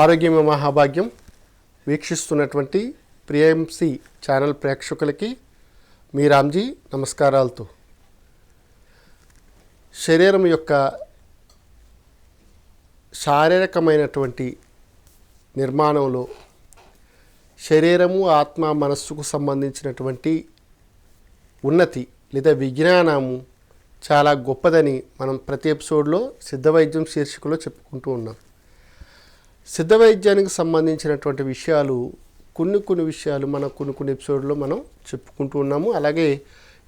ఆరోగ్యమే మహాభాగ్యం. వీక్షిస్తున్నటువంటి ప్రియంసి ఛానల్ ప్రేక్షకులకి మీ రామ్జీ నమస్కారాలతో. శరీరం యొక్క శారీరకమైనటువంటి నిర్మాణంలో శరీరము ఆత్మ మనస్సుకు సంబంధించినటువంటి ఉన్నతి లేదా విజ్ఞానము చాలా గొప్పదని మనం ప్రతి ఎపిసోడ్లో సిద్ధవైద్యం శీర్షికలో చెప్పుకుంటూ ఉన్నాం. సిద్ధ వైద్యానికి సంబంధించినటువంటి విషయాలు కొన్ని కొన్ని విషయాలు మనం కొన్ని కొన్ని ఎపిసోడ్లో మనం చెప్పుకుంటూ ఉన్నాము. అలాగే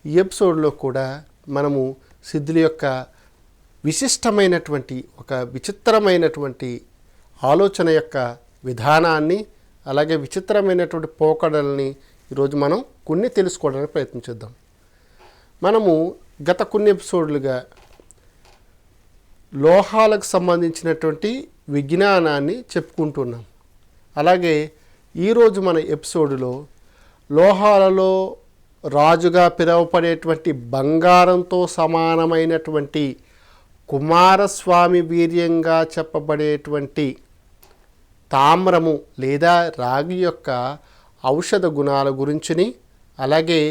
ఈ ఎపిసోడ్లో కూడా మనము సిద్ధుల యొక్క విశిష్టమైనటువంటి ఒక విచిత్రమైనటువంటి ఆలోచన యొక్క విధానాన్ని అలాగే విచిత్రమైనటువంటి పోకడల్ని ఈరోజు మనం కొన్ని తెలుసుకోవడానికి ప్రయత్నించేద్దాం మనము గత కొన్ని ఎపిసోడ్లుగా లోహాలకు సంబంధించినటువంటి విజ్ఞానాన్ని చెప్పుకుంటున్నాం. అలాగే ఈరోజు మన ఎపిసోడ్లో లోహాలలో రాజుగా పిలువపడేటువంటి బంగారంతో సమానమైనటువంటి కుమారస్వామి వీర్యంగా చెప్పబడేటువంటి తామ్రము లేదా రాగి యొక్క ఔషధ గుణాల గురించిని అలాగే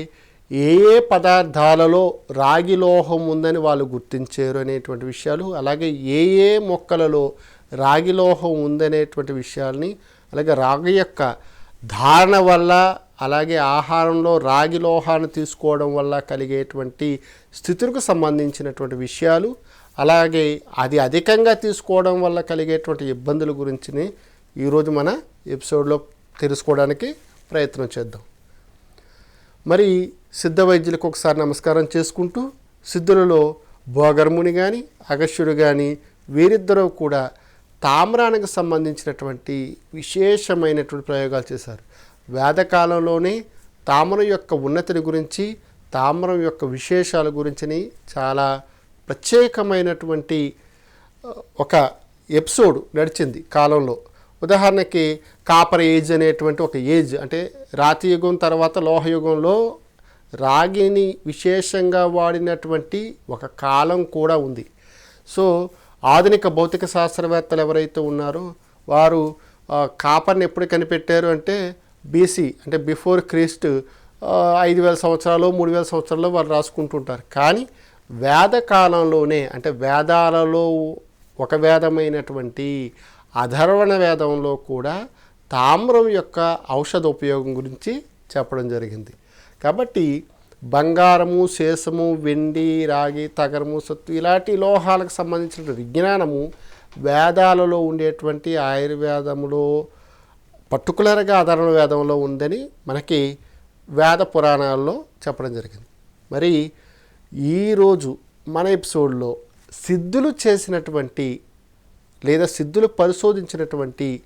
ఏ ఏ పదార్థాలలో రాగి లోహం ఉందని వాళ్ళు గుర్తించారు అనేటువంటి విషయాలు అలాగే ఏ ఏ మొక్కలలో రాగి లోహం ఉందనేటువంటి విషయాల్ని అలాగే రాగి యొక్క ధారణ వల్ల అలాగే ఆహారంలో రాగి లోహాన్ని తీసుకోవడం వల్ల కలిగేటువంటి స్థితులకు సంబంధించినటువంటి విషయాలు అలాగే అది అధికంగా తీసుకోవడం వల్ల కలిగేటువంటి ఇబ్బందుల గురించి ఈరోజు మన ఎపిసోడ్లో తెలుసుకోవడానికి ప్రయత్నం చేద్దాం. మరి సిద్ధ వైద్యులకు ఒకసారి నమస్కారం చేసుకుంటూ సిద్ధులలో భోగర్ముని కానీ అగస్యుడు కానీ వీరిద్దరూ కూడా తామ్రానికి సంబంధించినటువంటి విశేషమైనటువంటి ప్రయోగాలు చేశారు. వేదకాలంలోనే తామ్రం యొక్క ఉన్నతిని గురించి తామ్రం యొక్క విశేషాల గురించిని చాలా ప్రత్యేకమైనటువంటి ఒక ఎపిసోడ్ నడిచింది కాలంలో. ఉదాహరణకి కాపర్ ఏజ్ అనేటువంటి ఒక ఏజ్ అంటే రాతి యుగం తర్వాత లోహయుగంలో రాగిని విశేషంగా వాడినటువంటి ఒక కాలం కూడా ఉంది. సో ఆధునిక భౌతిక శాస్త్రవేత్తలు ఎవరైతే ఉన్నారో వారు కాపర్ని ఎప్పుడు కనిపెట్టారు అంటే బీసీ అంటే బిఫోర్ క్రీస్ట్ ఐదు వేల సంవత్సరాలు మూడు వేల సంవత్సరాలు వారు రాసుకుంటుంటారు. కానీ వేద కాలంలోనే అంటే వేదాలలో ఒక వేదమైనటువంటి అధర్వణ వేదంలో కూడా తామ్రం యొక్క ఔషధ ఉపయోగం గురించి చెప్పడం జరిగింది. కాబట్టి బంగారము శేషము వెండి రాగి తగరము సత్తు ఇలాంటి లోహాలకు సంబంధించిన విజ్ఞానము వేదాలలో ఉండేటువంటి ఆయుర్వేదములో పర్టికులర్గా ఆధారణ వేదంలో ఉందని మనకి వేద పురాణాల్లో చెప్పడం జరిగింది. మరి ఈరోజు మన ఎపిసోడ్లో సిద్ధులు చేసినటువంటి లేదా సిద్ధులు పరిశోధించినటువంటి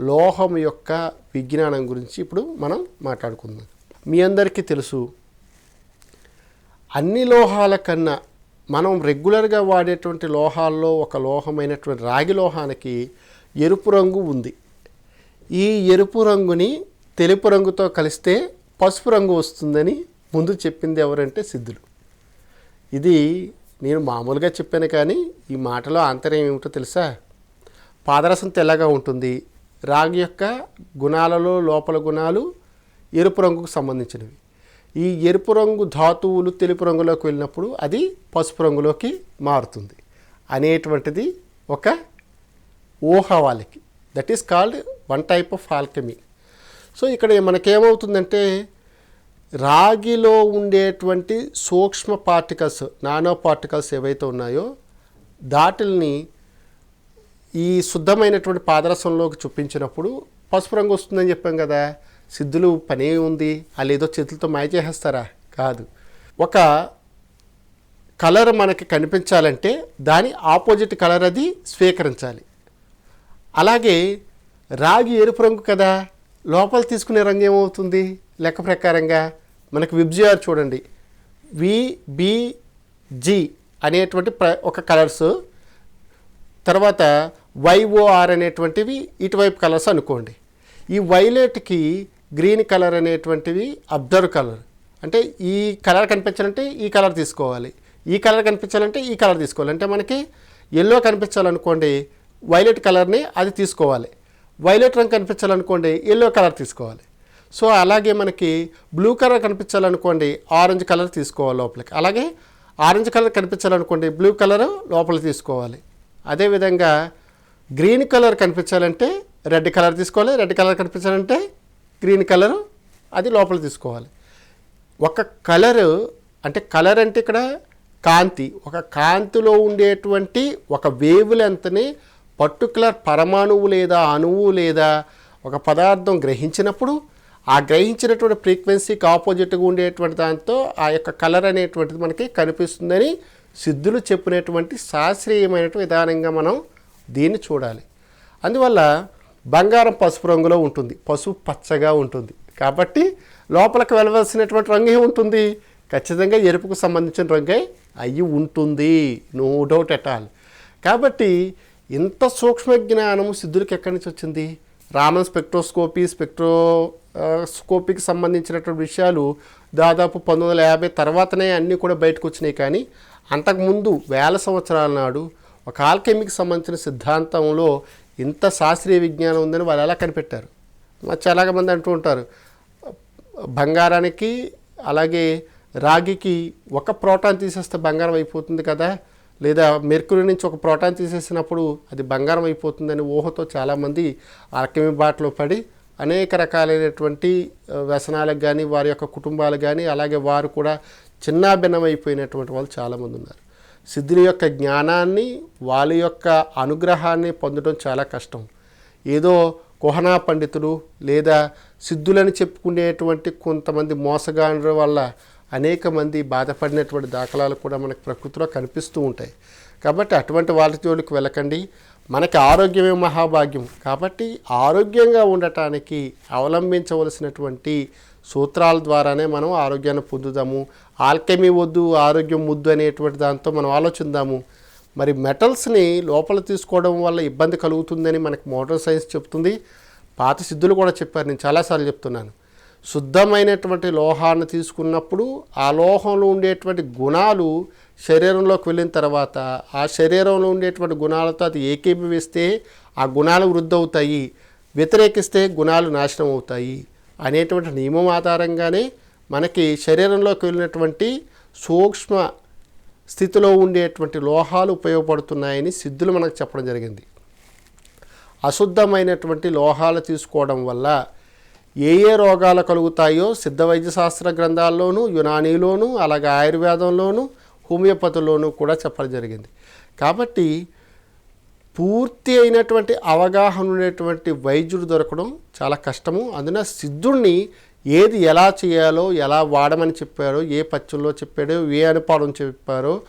లోహం యొక్క విజ్ఞానం గురించి ఇప్పుడు మనం మాట్లాడుకుందాం. మీ అందరికీ తెలుసు అన్ని లోహాల కన్నా మనం రెగ్యులర్గా వాడేటువంటి లోహాల్లో ఒక లోహమైనటువంటి రాగి లోహానికి ఎరుపు రంగు ఉంది. ఈ ఎరుపు రంగుని తెలుపు రంగుతో కలిస్తే పసుపు రంగు వస్తుందని ముందు చెప్పింది ఎవరంటే సిద్ధులు. ఇది నేను మామూలుగా చెప్పాను కానీ ఈ మాటలో ఆంతర్యం ఏమిటో తెలుసా? పాదరసం తెల్లగా ఉంటుంది. రాగి యొక్క గుణాలలో లోపల గుణాలు ఎరుపు రంగుకు సంబంధించినవి. ఈ ఎరుపు రంగు ధాతువులు తెలుపు రంగులోకి వెళ్ళినప్పుడు అది పసుపు రంగులోకి మారుతుంది. అనేటువంటిది ఒక ఊహ వాళ్ళకి. That is called one type of alchemy so ఇక్కడ మనకేమవుతుందంటే రాగిలో ఉండేటువంటి సూక్ష్మ పార్టికల్స్ నానో పార్టికల్స్ ఏవైతే ఉన్నాయో దాటిల్ని ఈ శుద్ధమైనటువంటి పాదరసంలోకి చూపించినప్పుడు పసుపు రంగు వస్తుందని చెప్పాం కదా సిద్ధులు పని ఉంది వాళ్ళు ఏదో చేతులతో మాయ చేసేస్తారా? కాదు. ఒక కలర్ మనకి కనిపించాలంటే దాని ఆపోజిట్ కలర్ అది స్వీకరించాలి. అలాగే రాగి ఎరుపు రంగు కదా లోపల తీసుకునే రంగు ఏమవుతుంది? లెక్క ప్రకారంగా మనకు విబ్జిఆర్ చూడండి. విబిజి అనేటువంటి ప్ర ఒక కలర్స్. తర్వాత వైఓఆర్ అనేటువంటివి ఇటువైపు కలర్స్ అనుకోండి. ఈ వైలెట్కి గ్రీన్ కలర్ అనేటువంటివి అబ్జర్వ్ కలర్. అంటే ఈ కలర్ కనిపించాలంటే ఈ కలర్ తీసుకోవాలి. ఈ కలర్ కనిపించాలంటే ఈ కలర్ తీసుకోవాలి. అంటే మనకి ఎల్లో కనిపించాలనుకోండి వైలెట్ కలర్ని అది తీసుకోవాలి. వైలెట్ రంగు కనిపించాలనుకోండి ఎల్లో కలర్ తీసుకోవాలి. సో అలాగే మనకి బ్లూ కలర్ కనిపించాలనుకోండి ఆరెంజ్ కలర్ తీసుకోవాలి లోపలికి. అలాగే ఆరెంజ్ కలర్ కనిపించాలనుకోండి బ్లూ కలర్ లోపల తీసుకోవాలి. అదేవిధంగా గ్రీన్ కలర్ కనిపించాలంటే రెడ్ కలర్ తీసుకోవాలి. రెడ్ కలర్ కనిపించాలంటే గ్రీన్ కలర్ అది లోపల తీసుకోవాలి. ఒక కలర్ అంటే కలర్ అంటే ఇక్కడ కాంతి. ఒక కాంతిలో ఉండేటువంటి ఒక వేవ్ లెంత్ని పర్టికులర్ పరమాణువు లేదా అణువు లేదా ఒక పదార్థం గ్రహించినప్పుడు ఆ గ్రహించినటువంటి ఫ్రీక్వెన్సీకి ఆపోజిట్గా ఉండేటువంటి దాంతో ఆ యొక్క కలర్ అనేటువంటిది మనకి కనిపిస్తుందని సిద్ధులు చెప్పినటువంటి శాస్త్రీయమైనటువంటి విధానంగా మనం దీన్ని చూడాలి. అందువల్ల బంగారం పసుపు రంగులో ఉంటుంది. పసుపు పచ్చగా ఉంటుంది. కాబట్టి లోపలికి వెళ్ళవలసినటువంటి రంగు ఉంటుంది? ఖచ్చితంగా ఎరుపుకు సంబంధించిన రంగే అయ్యి ఉంటుంది. నో డౌట్ ఎట్ ఆల్ కాబట్టి ఇంత సూక్ష్మ జ్ఞానం సిద్ధులకి ఎక్కడి నుంచి వచ్చింది? రామన్ స్పెక్ట్రోస్కోపీ స్పెక్ట్రో స్కోపీకి సంబంధించినటువంటి విషయాలు దాదాపు పంతొమ్మిది వందల యాభై తర్వాతనే అన్నీ కూడా బయటకు వచ్చినాయి. కానీ అంతకుముందు వేల సంవత్సరాల నాడు ఒక ఆల్కెమిక్ సంబంధించిన సిద్ధాంతంలో ఇంత శాస్త్రీయ విజ్ఞానం ఉందని వాళ్ళు ఎలా కనిపెట్టారు. మరి చాలా మంది అంటూ ఉంటారు బంగారానికి అలాగే రాగికి ఒక ప్రోటాన్ తీసేస్తే బంగారం అయిపోతుంది కదా లేదా మెర్కురీ నుంచి ఒక ప్రోటాన్ తీసేసినప్పుడు అది బంగారం అయిపోతుందని ఊహతో చాలామంది ఆల్కెమీ బాటలో పడి అనేక రకాలైనటువంటి వ్యసనాలకు కానీ వారి యొక్క కుటుంబాలు కానీ అలాగే వారు కూడా చిన్నాభిన్నమైపోయినటువంటి వాళ్ళు చాలామంది ఉన్నారు. సిద్ధుల యొక్క జ్ఞానాన్ని వాళ్ళ యొక్క అనుగ్రహాన్ని పొందడం చాలా కష్టం. ఏదో కుహనా పండితులు లేదా సిద్ధులని చెప్పుకునేటువంటి కొంతమంది మోసగాండ్ర వల్ల అనేక మంది బాధపడినటువంటి దాఖలాలు కూడా మనకు ప్రకృతిలో కనిపిస్తూ ఉంటాయి. కాబట్టి అటువంటి వాళ్ళ జోలికి వెళ్ళకండి. మనకి ఆరోగ్యమే మహాభాగ్యం. కాబట్టి ఆరోగ్యంగా ఉండటానికి అవలంబించవలసినటువంటి సూత్రాల ద్వారానే మనం ఆరోగ్యాన్ని పొందుదాము. ఆల్కెమీ వద్దు ఆరోగ్యం ముద్దు అనేటువంటి దాంతో మనం ఆలోచిద్దాము. మరి మెటల్స్ని లోపల తీసుకోవడం వల్ల ఇబ్బంది కలుగుతుందని మనకి మోడర్న్ సైన్స్ చెప్తుంది. పాత సిద్ధులు కూడా చెప్పారు నేను చాలాసార్లు చెప్తున్నాను. శుద్ధమైనటువంటి లోహాన్ని తీసుకున్నప్పుడు ఆ లోహంలో ఉండేటువంటి గుణాలు శరీరంలోకి వెళ్ళిన తర్వాత ఆ శరీరంలో ఉండేటువంటి గుణాలతో అది ఏకీభవిస్తే ఆ గుణాలు వృద్ధి అవుతాయి వ్యతిరేకిస్తే గుణాలు నాశనం అవుతాయి. అనేటువంటి నియమం ఆధారంగానే మనకి శరీరంలోకి వెళ్ళినటువంటి సూక్ష్మ స్థితిలో ఉండేటువంటి లోహాలు ఉపయోగపడుతున్నాయని సిద్ధులు మనకు చెప్పడం జరిగింది. అశుద్ధమైనటువంటి లోహాలు తీసుకోవడం వల్ల ఏ ఏ రోగాలు కలుగుతాయో సిద్ధ వైద్యశాస్త్ర గ్రంథాల్లోనూ యునానీలోనూ అలాగే ఆయుర్వేదంలోనూ హోమియోపతిలోనూ కూడా చెప్పడం జరిగింది. కాబట్టి పూర్తి అయినటువంటి అవగాహన ఉండేటువంటి వైద్యుడు దొరకడం చాలా కష్టము. అందున సిద్ధుడిని ఏది ఎలా చేయాలో ఎలా వాడమని చెప్పారో ఏ పచ్చల్లో చెప్పాడో ఏ అనుపాడం చెప్పారో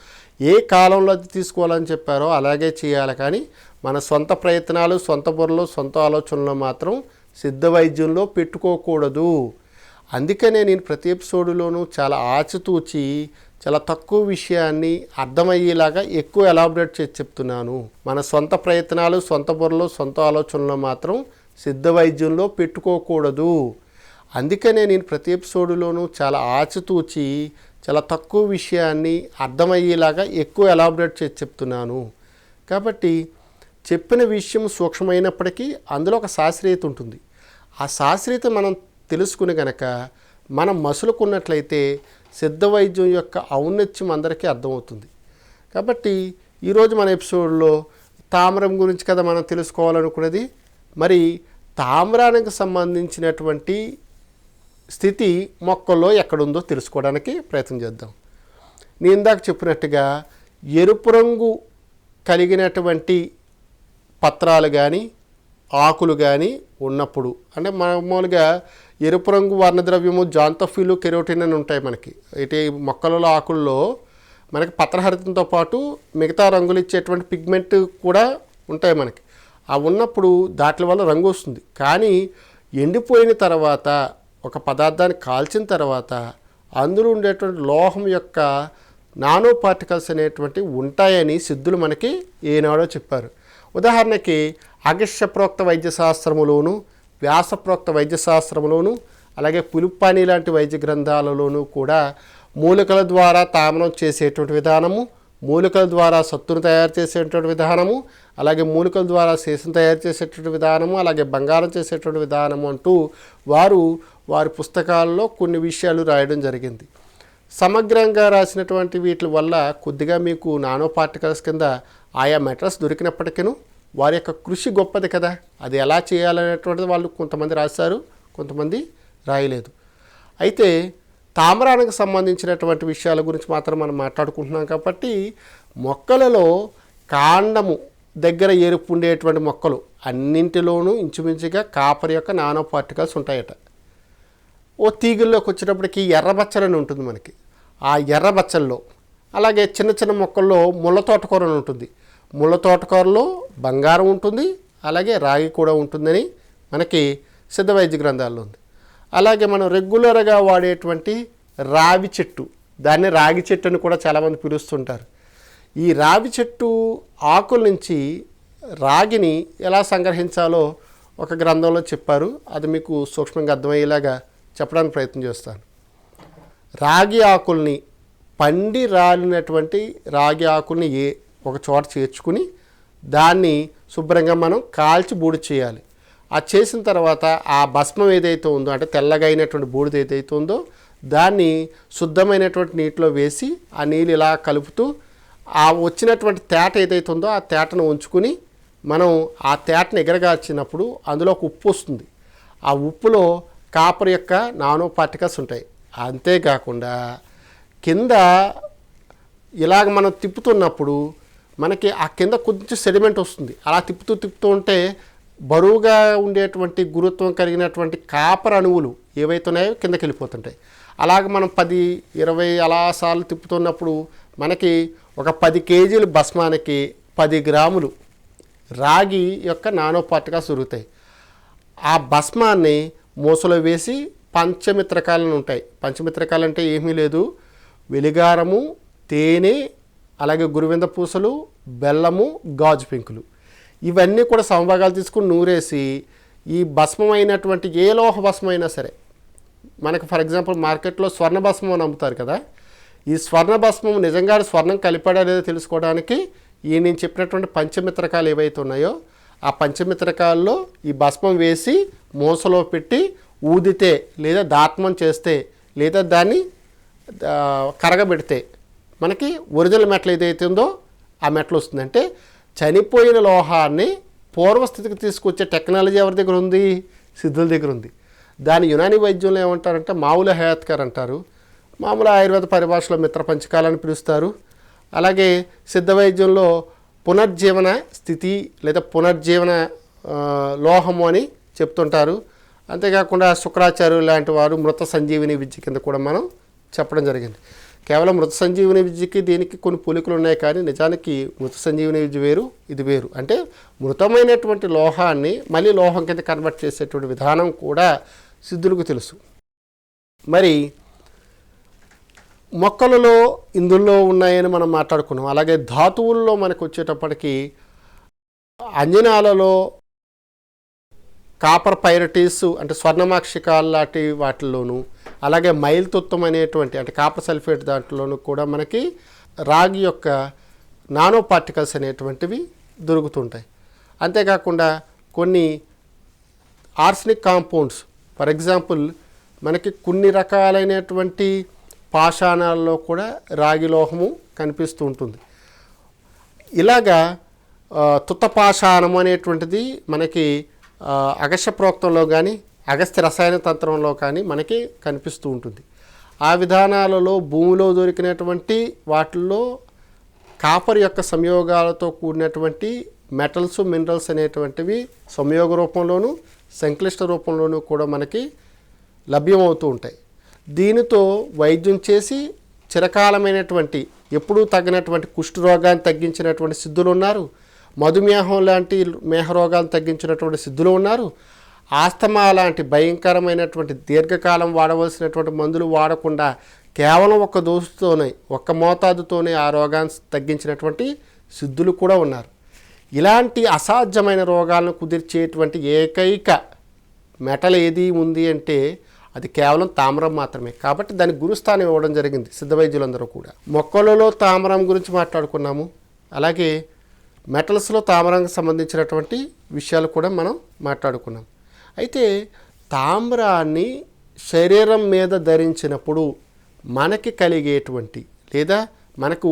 ఏ కాలంలో అది తీసుకోవాలని చెప్పారో అలాగే చేయాలి. కానీ మన సొంత ప్రయత్నాలు సొంత బుర్రలు సొంత ఆలోచనలు మాత్రం సిద్ధ వైద్యంలో పెట్టుకోకూడదు. అందుకనే నేను ప్రతి ఎపిసోడ్లోనూ చాలా ఆచితూచి చాలా తక్కువ విషయాన్ని అర్థమయ్యేలాగా ఎక్కువ ఎలాబరేట్ చేసి చెప్తున్నాను. మన సొంత ప్రయత్నాలు సొంత బుర్రలు సొంత ఆలోచనలు మాత్రం సిద్ధ వైద్యంలో పెట్టుకోకూడదు. అందుకనే నేను ప్రతి ఎపిసోడ్లోనూ చాలా ఆచితూచి చాలా తక్కువ విషయాన్ని అర్థమయ్యేలాగా ఎక్కువ ఎలాబరేట్ చేసి చెప్తున్నాను. కాబట్టి చెప్పిన విషయం సూక్ష్మమైనప్పటికీ అందులో ఒక శాస్త్రీయత ఉంటుంది. ఆ శాస్త్రీయత మనం తెలుసుకుని గనక మనం మసులుకున్నట్లయితే సిద్ధ వైద్యం యొక్క ఔన్నత్యం అందరికీ అర్థమవుతుంది. కాబట్టి ఈరోజు మన ఎపిసోడ్లో తామ్రం గురించి కదా మనం తెలుసుకోవాలనుకున్నది. మరి తామ్రానికి సంబంధించినటువంటి స్థితి మొక్కల్లో ఎక్కడుందో తెలుసుకోవడానికి ప్రయత్నం చేద్దాం. నేను ఇందాక చెప్పినట్టుగా ఎరుపు రంగు కలిగినటువంటి పత్రాలు కానీ ఆకులు కానీ ఉన్నప్పుడు అంటే మామూలుగా ఎరుపు రంగు వర్ణద్రవ్యము జాంతఫీలు కెరోటిన్ అని ఉంటాయి మనకి. ఇటు మొక్కలలో ఆకుల్లో మనకి పత్రహరితంతో పాటు మిగతా రంగులు ఇచ్చేటువంటి పిగ్మెంట్ కూడా ఉంటాయి మనకి. ఆ ఉన్నప్పుడు దాటి వల్ల రంగు వస్తుంది. కానీ ఎండిపోయిన తర్వాత ఒక పదార్థాన్ని కాల్చిన తర్వాత అందులో ఉండేటువంటి లోహం యొక్క నానో పార్టికల్స్ అనేటువంటివి ఉంటాయని సిద్ధులు మనకి ఏనాడో చెప్పారు. ఉదాహరణకి అగస్యప్రోక్త వైద్యశాస్త్రములోను వ్యాసప్రోక్త వైద్యశాస్త్రములోను అలాగే పులుప్పాని లాంటి వైద్య గ్రంథాలలోనూ కూడా మూలికల ద్వారా తామనం చేసేటువంటి విధానము మూలికల ద్వారా సత్తును తయారు చేసేటువంటి విధానము అలాగే మూలికల ద్వారా శేషం తయారు చేసేటువంటి విధానము అలాగే బంగారం చేసేటువంటి విధానము అంటూ వారు వారి పుస్తకాల్లో కొన్ని విషయాలు రాయడం జరిగింది. సమగ్రంగా రాసినటువంటి వీటి వల్ల కొద్దిగా మీకు నానో పార్టికల్స్ కింద ఆయా మెటల్స్ దొరికినప్పటికీ వారి యొక్క కృషి గొప్పది కదా. అది ఎలా చేయాలనేటువంటిది వాళ్ళు కొంతమంది రాశారు కొంతమంది రాయలేదు. అయితే తామరానికి సంబంధించినటువంటి విషయాల గురించి మాత్రం మనం మాట్లాడుకుంటున్నాం కాబట్టి మొక్కలలో కాండము దగ్గర ఎరుపు ఉండేటువంటి మొక్కలు అన్నింటిలోనూ ఇంచుమించుగా కాపర్ యొక్క నానో పార్టికల్స్ ఉంటాయట. ఓ తీగల్లోకి వచ్చేటప్పటికి ఎర్రబచ్చలని ఉంటుంది మనకి. ఆ ఎర్రబచ్చల్లో అలాగే చిన్న చిన్న మొక్కల్లో ముళ్ళ తోటకూరని ఉంటుంది. ముళ్ళ తోటకూరలో బంగారం ఉంటుంది అలాగే రాగి కూడా ఉంటుందని మనకి సిద్ధ వైద్య గ్రంథాల్లో ఉంది. అలాగే మనం రెగ్యులర్గా వాడేటువంటి రావి చెట్టు దాన్ని రాగి చెట్టు అని కూడా చాలామంది పిలుస్తుంటారు. ఈ రావి చెట్టు ఆకుల నుంచి రాగిని ఎలా సంగ్రహించాలో ఒక గ్రంథంలో చెప్పారు. అది మీకు సూక్ష్మంగా అర్థమయ్యేలాగా చెప్పడానికి ప్రయత్నం చేస్తాను. రాగి ఆకుల్ని పండి రాలినటువంటి రాగి ఆకుల్ని ఏ ఒక చోట చేర్చుకుని దాన్ని శుభ్రంగా మనం కాల్చి బూడి చేయాలి. ఆ చేసిన తర్వాత ఆ భస్మం ఏదైతే ఉందో అంటే తెల్లగా అయినటువంటి బూడిద ఏదైతే ఉందో దాన్ని శుద్ధమైనటువంటి నీటిలో వేసి ఆ నీళ్ళు ఇలా కలుపుతూ ఆ వచ్చినటువంటి తేట ఏదైతే ఉందో ఆ తేటను ఉంచుకుని మనం ఆ తేటను ఎగరగాల్చినప్పుడు అందులో ఒక ఉప్పు వస్తుంది. ఆ ఉప్పులో కాపర్ యొక్క నానో పార్టికల్స్ ఉంటాయి. అంతేకాకుండా కింద ఇలాగ మనం తిప్పుతున్నప్పుడు మనకి ఆ కింద కొంచెం సెడిమెంట్ వస్తుంది. అలా తిప్పుతూ తిప్పుతూ ఉంటే బరువుగా ఉండేటువంటి గురుత్వం కలిగినటువంటి కాపర్ అణువులు ఏవైతే ఉన్నాయో కిందకి వెళ్ళిపోతుంటాయి. అలాగే మనం పది ఇరవై అలా సార్లు తిప్పుతున్నప్పుడు మనకి ఒక పది కేజీలు భస్మానికి పది గ్రాములు రాగి యొక్క నానో పార్టికల్స్ దొరుకుతాయి ఆ భస్మాన్ని మూసలో వేసి పంచమిత్రకాలను ఉంటాయి. పంచమిత్రకాలు అంటే ఏమీ లేదు. వెలిగారము తేనె అలాగే గురువింద పూసలు బెల్లము గాజు పెంకులు. ఇవన్నీ కూడా సమభాగాలు తీసుకుని నూరేసి ఈ భస్మం అయినటువంటి ఏ లోహ భస్మైనా సరే మనకు ఫర్ ఎగ్జాంపుల్ మార్కెట్లో స్వర్ణ భస్మం అని అమ్ముతారు కదా ఈ స్వర్ణ భస్మం నిజంగా స్వర్ణం కలిపాడా లేదో తెలుసుకోవడానికి ఈ నేను చెప్పినటువంటి పంచమిత్రకాలు ఏవైతే ఉన్నాయో ఆ పంచమిత్రకాల్లో ఈ భస్మం వేసి మూసలో పెట్టి ఊదితే లేదా దాత్మం చేస్తే లేదా దాన్ని కరగబెడితే మనకి ఒరిజినల్ మెటల్ ఏదైతే ఉందో ఆ మెటల్ వస్తుందంటే చనిపోయిన లోహాన్ని పూర్వస్థితికి తీసుకొచ్చే టెక్నాలజీ ఎవరి దగ్గర ఉంది? సిద్ధుల దగ్గర ఉంది. దాని యునాని వైద్యంలో ఏమంటారంటే మామూలు హయాత్కర్ అంటారు. మామూలు ఆయుర్వేద పరిభాషలో మిత్ర పంచకాలని పిలుస్తారు. అలాగే సిద్ధ వైద్యంలో పునర్జీవన స్థితి లేదా పునర్జీవన లోహము అని చెప్తుంటారు. అంతేకాకుండా శుక్రాచార్యులు లాంటి వారు మృత సంజీవిని విద్య కింద కూడా మనం చెప్పడం జరిగింది. కేవలం మృత సంజీవని విద్యకి దీనికి కొన్ని పోలికలు ఉన్నాయి కానీ నిజానికి మృత సంజీవని విద్య వేరు ఇది వేరు. అంటే మృతమైనటువంటి లోహాన్ని మళ్ళీ లోహం కింద కన్వర్ట్ చేసేటువంటి విధానం కూడా సిద్ధులకు తెలుసు. మరి మొక్కలలో ఇందులో ఉన్నాయని మనం మాట్లాడుకున్నాం. అలాగే ధాతువుల్లో మనకు వచ్చేటప్పటికి అంజనాలలో కాపర్ పైరటీస్ అంటే స్వర్ణమాక్షికాలు లాంటి వాటిల్లోనూ అలాగే మైల్తత్వం అనేటువంటి అంటే కాపర్ సల్ఫేట్ దాంట్లోనూ కూడా మనకి రాగి యొక్క నానో పార్టికల్స్ అనేటువంటివి దొరుకుతుంటాయి. అంతేకాకుండా కొన్ని ఆర్సనిక్ కాంపౌండ్స్ ఫర్ ఎగ్జాంపుల్ మనకి కొన్ని రకాలైనటువంటి పాషాణాల్లో కూడా రాగి లోహము కనిపిస్తూ ఉంటుంది. ఇలాగా తుత్త తుత్తపాషాణం అనేటువంటిది మనకి అగస్య ప్రోక్తంలో కానీ అగస్త్య రసాయన తంత్రంలో కానీ మనకి కనిపిస్తూ ఉంటుంది. ఆ విధానాలలో భూమిలో దొరికినటువంటి వాటిల్లో కాపర్ యొక్క సంయోగాలతో కూడినటువంటి మెటల్స్ మినరల్స్ అనేటువంటివి సంయోగ రూపంలోనూ సంక్లిష్ట రూపంలోనూ కూడా మనకి లభ్యమవుతూ ఉంటాయి. దీనితో వైద్యం చేసి చిరకాలమైనటువంటి ఎప్పుడూ తగ్గినటువంటి కుష్ఠరోగాన్ని తగ్గించినటువంటి సిద్ధులు ఉన్నారు. మధుమేహం లాంటి మేహ రోగాలను తగ్గించినటువంటి సిద్ధులు ఉన్నారు. ఆస్తమా లాంటి భయంకరమైనటువంటి దీర్ఘకాలం వాడవలసినటువంటి మందులు వాడకుండా కేవలం ఒక దోసుతోనే ఒక్క మోతాదుతోనే ఆ రోగాన్ని తగ్గించినటువంటి సిద్ధులు కూడా ఉన్నారు. ఇలాంటి అసాధ్యమైన రోగాలను కుదిర్చేటువంటి ఏకైక మెటల్ ఏది ఉంది అంటే అది కేవలం తామ్రం మాత్రమే. కాబట్టి దానికి గురుస్థానం ఇవ్వడం జరిగింది సిద్ధ వైద్యులందరూ కూడా. మొక్కలలో తామరం గురించి మాట్లాడుకున్నాము. అలాగే మెటల్స్లో తామరానికి సంబంధించినటువంటి విషయాలు కూడా మనం మాట్లాడుకున్నాం. అయితే తామ్రాన్ని శరీరం మీద ధరించినప్పుడు మనకి కలిగేటువంటి లేదా మనకు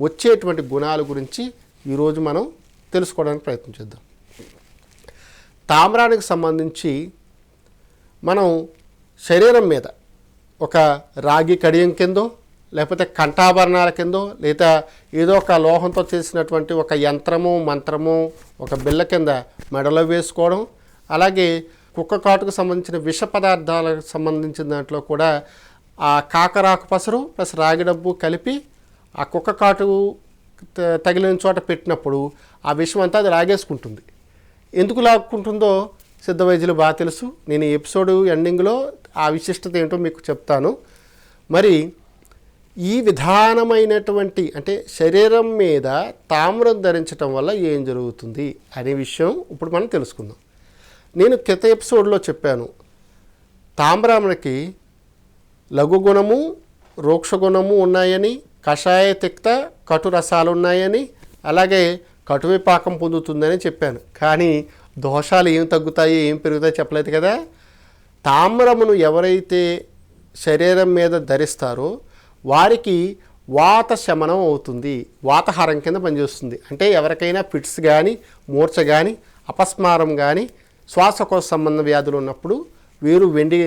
వచ్చేటువంటి గుణాల గురించి ఈరోజు మనం తెలుసుకోవడానికి ప్రయత్నం చేద్దాం. తామ్రానికి సంబంధించి మనం శరీరం మీద ఒక రాగి కడియం కిందో లేకపోతే కంఠాభరణాల కిందో లేదా ఏదో ఒక లోహంతో చేసినటువంటి ఒక యంత్రము మంత్రము ఒక బిళ్ళ కింద మెడలో వేసుకోవడం అలాగే కుక్క కాటుకు సంబంధించిన విష పదార్థాలకు సంబంధించిన దాంట్లో కూడా ఆ కాకరాకు పసరు ప్లస్ రాగి డబ్బు కలిపి ఆ కుక్క కాటు త- తగిలిన చోట పెట్టినప్పుడు ఆ విషం అంతా అది లాగేసుకుంటుంది. ఎందుకు లాక్కుంటుందో సిద్ధ వైద్యులు బాగా తెలుసు. నేను ఈ ఎపిసోడ్ ఎండింగ్లో ఆ విశిష్టత ఏంటో మీకు చెప్తాను. మరి ఈ విధానమైనటువంటి అంటే శరీరం మీద తామ్రం ధరించటం వల్ల ఏం జరుగుతుంది అనే విషయం ఇప్పుడు మనం తెలుసుకుందాం. నేను క్రిత ఎపిసోడ్లో చెప్పాను. తామ్రానికి లఘుగుణము రోక్షగుణము రోక్ష గుణము ఉన్నాయని కషాయ తిక్త కటు రసాలు ఉన్నాయని అలాగే కటువిపాకం పొందుతుందని చెప్పాను. కానీ దోషాలు ఏం తగ్గుతాయి ఏం పెరుగుతాయి చెప్పలేదు కదా? తామ్రమును ఎవరైతే శరీరం మీద ధరిస్తారో వారికి వాత శమనం అవుతుంది. వాతహారం కింద పనిచేస్తుంది. అంటే ఎవరికైనా ఫిట్స్ కానీ మూర్ఛ కానీ అపస్మారం కానీ శ్వాసకోశ సంబంధ వ్యాధులు ఉన్నప్పుడు వీరు వెండి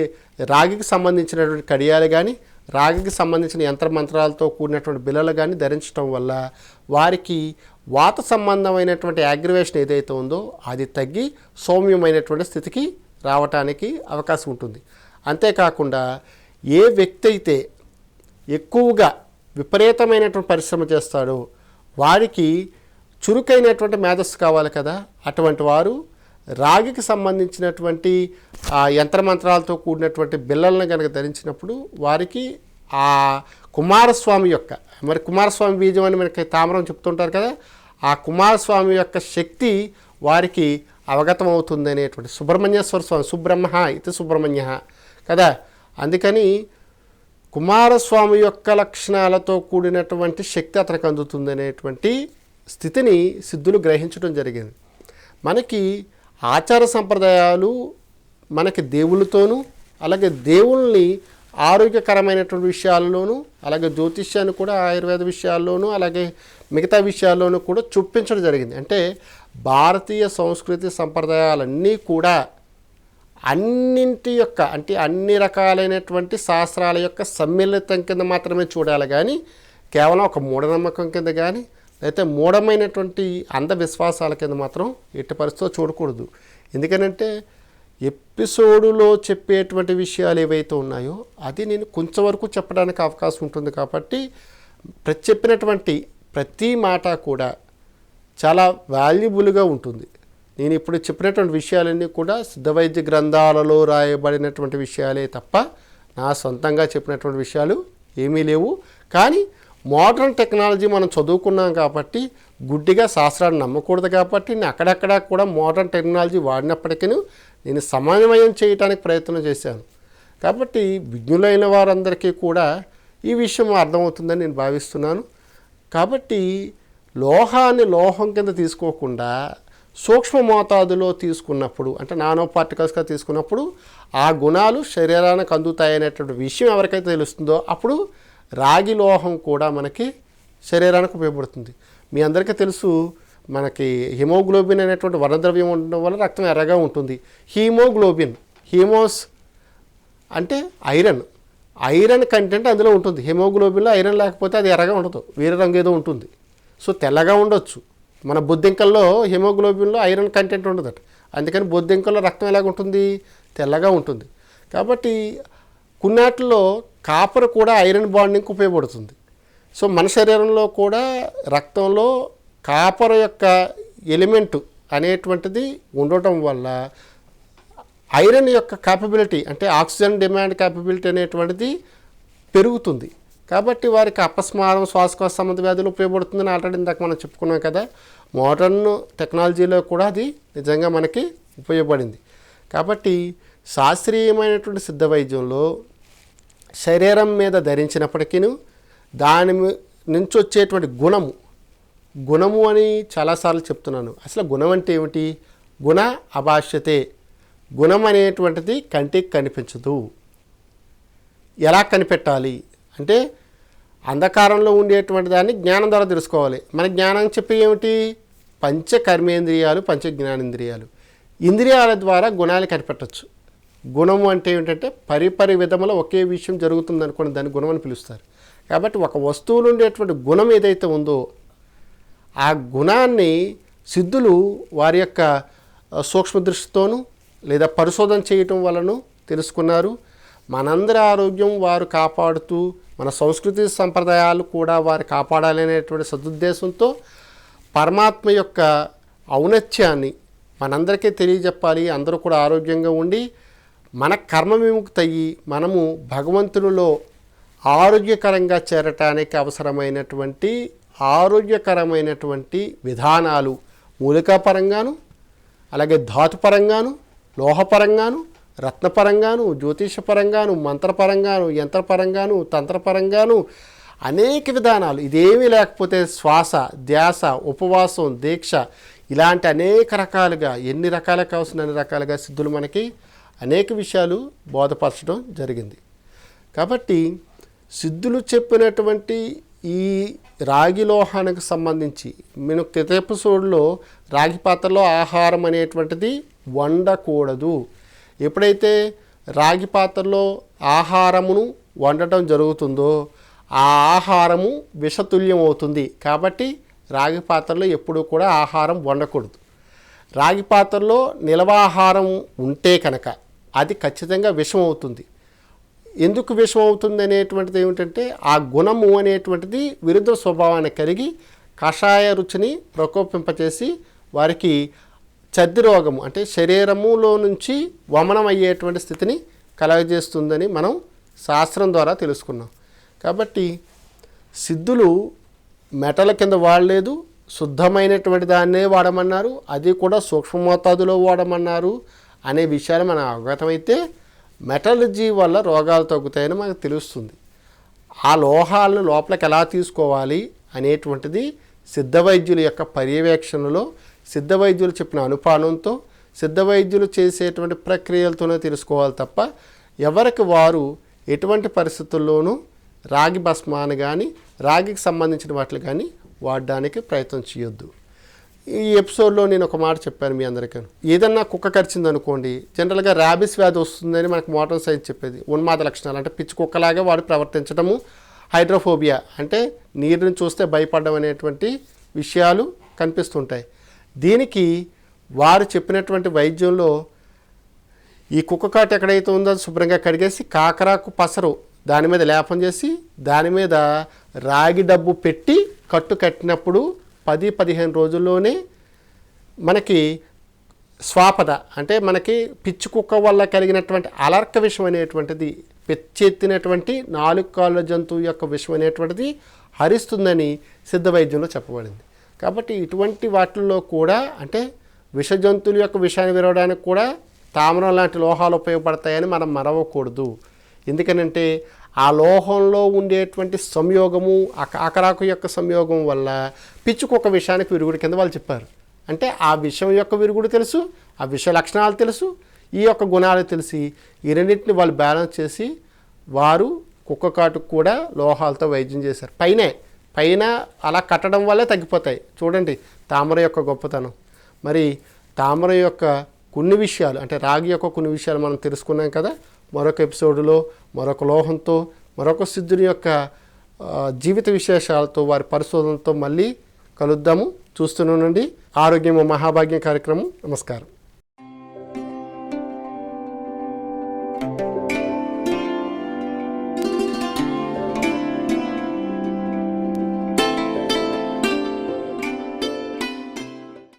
రాగికి సంబంధించినటువంటి కడియాలు కానీ రాగికి సంబంధించిన యంత్ర మంత్రాలతో కూడినటువంటి బిల్లలు కానీ ధరించడం వల్ల వారికి వాత సంబంధమైనటువంటి యాగ్రివేషన్ ఏదైతే ఉందో అది తగ్గి సౌమ్యమైనటువంటి స్థితికి రావటానికి అవకాశం ఉంటుంది. అంతేకాకుండా ఏ వ్యక్తి అయితే ఎక్కువగా విపరీతమైనటువంటి పరిశ్రమ చేస్తాడో వారికి చురుకైనటువంటి మేధస్సు కావాలి కదా. అటువంటి వారు రాగికి సంబంధించినటువంటి ఆ యంత్రమంత్రాలతో కూడినటువంటి బిల్లలను కనుక ధరించినప్పుడు వారికి ఆ కుమారస్వామి యొక్క మరి కుమారస్వామి బీజం అని మనకి తామరం చెప్తుంటారు కదా ఆ కుమారస్వామి యొక్క శక్తి వారికి అవగతం అవుతుంది అనేటువంటి సుబ్రహ్మణ్యేశ్వర స్వామి సుబ్రహ్మ ఇది సుబ్రహ్మణ్య కదా. అందుకని కుమారస్వామి యొక్క లక్షణాలతో కూడినటువంటి శక్తి అతనికి అందుతుంది అనేటువంటి స్థితిని సిద్ధులు గ్రహించడం జరిగింది. మనకి ఆచార సంప్రదాయాలు మనకి దేవుళ్ళతోనూ అలాగే దేవుల్ని ఆరోగ్యకరమైనటువంటి విషయాల్లోనూ అలాగే జ్యోతిష్యాన్ని కూడా ఆయుర్వేద విషయాల్లోనూ అలాగే మిగతా విషయాల్లోనూ కూడా చూపించడం జరిగింది. అంటే భారతీయ సంస్కృతి సంప్రదాయాలన్నీ కూడా అన్నింటి యొక్క అంటే అన్ని రకాలైనటువంటి శాస్త్రాల యొక్క సమ్మిళితం కింద మాత్రమే చూడాలి. కానీ కేవలం ఒక మూఢనమ్మకం కింద కానీ అయితే మూఢమైనటువంటి అంధవిశ్వాసాల కింద మాత్రం ఎట్టి పరిస్థితిలో చూడకూడదు. ఎందుకనంటే ఎపిసోడులో చెప్పేటువంటి విషయాలు ఏవైతే ఉన్నాయో అది నేను కొంచెం వరకు చెప్పడానికి అవకాశం ఉంటుంది కాబట్టి ప్రతి చెప్పినటువంటి ప్రతి మాట కూడా చాలా వాల్యుబుల్గా ఉంటుంది. నేను ఇప్పుడు చెప్పినటువంటి విషయాలన్నీ కూడా సిద్ధవైద్య గ్రంథాలలో రాయబడినటువంటి విషయాలే తప్ప నా సొంతంగా చెప్పినటువంటి విషయాలు ఏమీ లేవు. కానీ మోడర్న్ టెక్నాలజీ మనం చదువుకున్నాం కాబట్టి గుడ్డిగా శాస్త్రాన్ని నమ్మకూడదు కాబట్టి నేను అక్కడక్కడ కూడా మోడర్న్ టెక్నాలజీ వాడినప్పటికీ నేను సమన్వయం చేయడానికి ప్రయత్నం చేశాను. కాబట్టి విజ్ఞులైన వారందరికీ కూడా ఈ విషయం అర్థమవుతుందని నేను భావిస్తున్నాను. కాబట్టి లోహాన్ని లోహం కింద తీసుకోకుండా సూక్ష్మ మోతాదులో తీసుకున్నప్పుడు అంటే నానో పార్టికల్స్గా తీసుకున్నప్పుడు ఆ గుణాలు శరీరానికి అందుతాయనేటువంటి విషయం ఎవరికైతే తెలుస్తుందో అప్పుడు రాగి లోహం కూడా మనకి శరీరానికి ఉపయోగపడుతుంది. మీ అందరికీ తెలుసు మనకి హిమోగ్లోబిన్ అనేటువంటి వర్ణద్రవ్యం ఉండడం వల్ల రక్తం ఎర్రగా ఉంటుంది. హీమోగ్లోబిన్ హీమోస్ అంటే ఐరన్. ఐరన్ కంటెంట్ అందులో ఉంటుంది. హిమోగ్లోబిన్లో ఐరన్ లేకపోతే అది ఎర్రగా ఉండదు. వేరే రంగు ఏదో ఉంటుంది. సో తెల్లగా ఉండొచ్చు. మన బొద్దింకల్లో హిమోగ్లోబిన్లో ఐరన్ కంటెంట్ ఉండదట. అందుకని బొద్దింకల్లో రక్తం ఎలాగ ఉంటుంది? తెల్లగా ఉంటుంది. కాబట్టి కొన్నాటిలో కాపర్ కూడా ఐరన్ బాండింగ్కి ఉపయోగపడుతుంది. సో మన శరీరంలో కూడా రక్తంలో కాపర్ యొక్క ఎలిమెంట్ అనేటువంటిది ఉండటం వల్ల ఐరన్ యొక్క క్యాపబిలిటీ అంటే ఆక్సిజన్ డిమాండ్ క్యాపబిలిటీ అనేటువంటిది పెరుగుతుంది. కాబట్టి వారికి అపస్మారం శ్వాసకోశ సంబంధ వ్యాధులు ఉపయోగపడుతుందని ఆల్రెడీ ఇందాక మనం చెప్పుకున్నాం కదా. మోడర్న్ టెక్నాలజీలో కూడా అది నిజంగా మనకి ఉపయోగపడింది. కాబట్టి శాస్త్రీయమైనటువంటి సిద్ధ వైద్యంలో శరీరం మీద ధరించినప్పటికీ దాని నుంచి వచ్చేటువంటి గుణము. గుణము అని చాలాసార్లు చెప్తున్నాను. అసలు గుణం అంటే ఏమిటి? గుణ అభాష్యతే. గుణం అనేటువంటిది కంటికి కనిపించదు. ఎలా కనిపెట్టాలి? అంటే అంధకారంలో ఉండేటువంటి దాన్ని జ్ఞానం ద్వారా తెలుసుకోవాలి. మన జ్ఞానం చెప్పి ఏమిటి? పంచ కర్మేంద్రియాలు పంచ జ్ఞానేంద్రియాలు ఇంద్రియాల ద్వారా గుణాలు కనిపెట్టచ్చు. గుణము అంటే ఏంటంటే పరిపరి విధముల ఒకే విషయం జరుగుతుంది అనుకోని దాన్ని గుణం అని పిలుస్తారు. కాబట్టి ఒక వస్తువులు ఉండేటువంటి గుణం ఏదైతే ఉందో ఆ గుణాన్ని సిద్ధులు వారి యొక్క సూక్ష్మ దృష్టితోనూ లేదా పరిశోధన చేయటం వలన తెలుసుకున్నారు. మనందరి ఆరోగ్యం వారు కాపాడుతూ మన సంస్కృతి సంప్రదాయాలు కూడా వారు కాపాడాలనేటువంటి సదుద్దేశంతో పరమాత్మ యొక్క ఔన్నత్యాన్ని మనందరికీ తెలియజెప్పాలి. అందరూ కూడా ఆరోగ్యంగా ఉండి మన కర్మ విముక్తి అయ్యి మనము భగవంతునిలో ఆరోగ్యకరంగా చేరటానికి అవసరమైనటువంటి ఆరోగ్యకరమైనటువంటి విధానాలు మూలికాపరంగాను అలాగే ధాతుపరంగాను లోహపరంగాను రత్నపరంగాను జ్యోతిషపరంగాను మంత్రపరంగాను యంత్రపరంగాను తంత్రపరంగాను అనేక విధానాలు. ఇదేమీ లేకపోతే శ్వాస ధ్యాస ఉపవాసం దీక్ష ఇలాంటి అనేక రకాలుగా ఎన్ని రకాలకు కావాల్సిన అన్ని రకాలుగా సిద్ధులు మనకి అనేక విషయాలు బోధపరచడం జరిగింది. కాబట్టి సిద్ధులు చెప్పినటువంటి ఈ రాగి లోహానికి సంబంధించి నేను క్రిత ఎపిసోడ్లో రాగి పాత్రలో ఆహారం అనేటువంటిది వండకూడదు. ఎప్పుడైతే రాగి పాత్రలో ఆహారమును వండటం జరుగుతుందో ఆ ఆహారము విషతుల్యం అవుతుంది కాబట్టి రాగి పాత్రలో ఎప్పుడూ కూడా ఆహారం వండకూడదు. రాగి పాత్రలో నిలవాహారం ఉంటే కనుక అది ఖచ్చితంగా విషం అవుతుంది ఎందుకు విషం అవుతుంది అనేటువంటిది ఏమిటంటే ఆ గుణము అనేటువంటిది విరుద్ధ స్వభావాన్ని కలిగి కషాయ రుచిని ప్రకోపింపచేసి వారికి చద్ది రోగము అంటే శరీరములో నుంచి వమనం అయ్యేటువంటి స్థితిని కలగజేస్తుందని మనం శాస్త్రం ద్వారా తెలుసుకున్నాం. కాబట్టి సిద్ధులు మెటల కింద వాడలేదు శుద్ధమైనటువంటి దాన్నే వాడమన్నారు. అది కూడా సూక్ష్మ మోతాదులో వాడమన్నారు అనే విషయాలు మనం అవగతమైతే మెటలజీ వల్ల రోగాలు తగ్గుతాయని మనకు తెలుస్తుంది. ఆ లోహాలను లోపలికి ఎలా తీసుకోవాలి అనేటువంటిది సిద్ధ వైద్యుల యొక్క పర్యవేక్షణలో సిద్ధ వైద్యులు చెప్పిన అనుపానంతో సిద్ధ వైద్యులు చేసేటువంటి ప్రక్రియలతోనే తెలుసుకోవాలి తప్ప ఎవరికి వారు ఎటువంటి పరిస్థితుల్లోనూ రాగి భస్మాన్ని కానీ రాగికి సంబంధించిన వాటిని కానీ వాడడానికి ప్రయత్నం చేయొద్దు. ఈ ఎపిసోడ్లో నేను ఒక మాట చెప్పాను మీ అందరికీ. ఏదన్నా కుక్క కరిచింది అనుకోండి జనరల్గా ర్యాబిస్ వ్యాధి వస్తుందని మనకు మోటార్ సైన్స్ చెప్పేది. ఉన్మాద లక్షణాలు అంటే పిచ్చి కుక్కలాగా వాడు ప్రవర్తించడము హైడ్రోఫోబియా అంటే నీరుని చూస్తే భయపడడం అనేటువంటి విషయాలు కనిపిస్తుంటాయి. దీనికి వారు చెప్పినటువంటి వైద్యంలో ఈ కుక్క కాటు ఎక్కడైతే ఉందో శుభ్రంగా కడిగేసి కాకరాకు పసరు దాని మీద లేపం చేసి దాని మీద రాగి డబ్బు పెట్టి కట్టు కట్టినప్పుడు పది పదిహేను రోజుల్లోనే మనకి స్వాపద అంటే మనకి పిచ్చి కుక్క వల్ల కలిగినటువంటి అలర్క విషం అనేటువంటిది పెచ్చెత్తినటువంటి నాలుగు కాళ్ళ జంతువు యొక్క విషం అనేటువంటిది హరిస్తుందని సిద్ధ వైద్యంలో చెప్పబడింది. కాబట్టి ఇటువంటి వాటిల్లో కూడా అంటే విష జంతువుల యొక్క విషయాన్ని విరవడానికి కూడా తామరం లాంటి లోహాలు ఉపయోగపడతాయని మనం మరవకూడదు. ఎందుకనంటే ఆ లోహంలో ఉండేటువంటి సంయోగము ఆ యొక్క సంయోగం వల్ల పిచ్చుకొక విషయానికి విరుగుడు కింద వాళ్ళు చెప్పారు. అంటే ఆ విషయం యొక్క విరుగుడు తెలుసు ఆ విషయ లక్షణాలు తెలుసు ఈ యొక్క గుణాలు తెలిసి ఈ రెండింటిని వాళ్ళు బ్యాలెన్స్ చేసి వారు కుక్క కాటుకు కూడా లోహాలతో వైద్యం చేశారు. పైనే పైన అలా కట్టడం వల్లే తగ్గిపోతాయి. చూడండి తామర యొక్క గొప్పతనం. మరి తామర యొక్క కొన్ని విషయాలు అంటే రాగి యొక్క కొన్ని విషయాలు మనం తెలుసుకున్నాం కదా మరొక ఎపిసోడ్లో మరొక లోహంతో మరొక సిద్ధుని యొక్క జీవిత విశేషాలతో వారి పరిశోధనతో మళ్ళీ కలుద్దాము. చూస్తూనే ఉండండి. ఆరోగ్యము మహాభాగ్యం కార్యక్రమం. నమస్కారం.